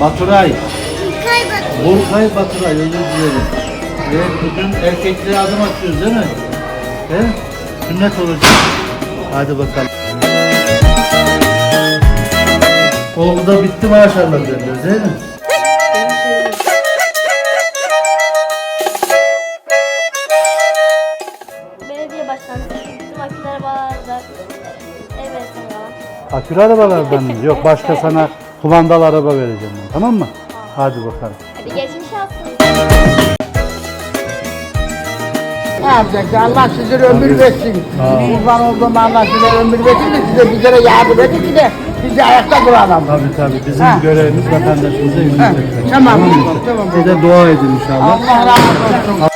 Baturay. Kaybettim. Burkay Baturay özür dilerim. Ve bugün erkekliğe adım atıyoruz değil mi? He? Sünnet olacak. Hadi bakalım. Oldu da bitti maşallah derler değil mi? Belediye başkanı. Tüm aküleri bağladı. Evet. Akülü arabalardan mı? Yok başka sana kumandalı araba vereceğim ben. Tamam mı? Hadi bakalım. Hadi geçmiş olsun. Ne yapacaksın? Allah size ömür versin. Kurban olduğum Allah size ömür versin de size bizlere yardım edin ki de biz de ayakta duralım. Tabii tabii bizim Ha. görevimiz vatandaşımıza hizmet etmek. Tamam. Tamam. De dua edin inşallah. Allah razı olsun.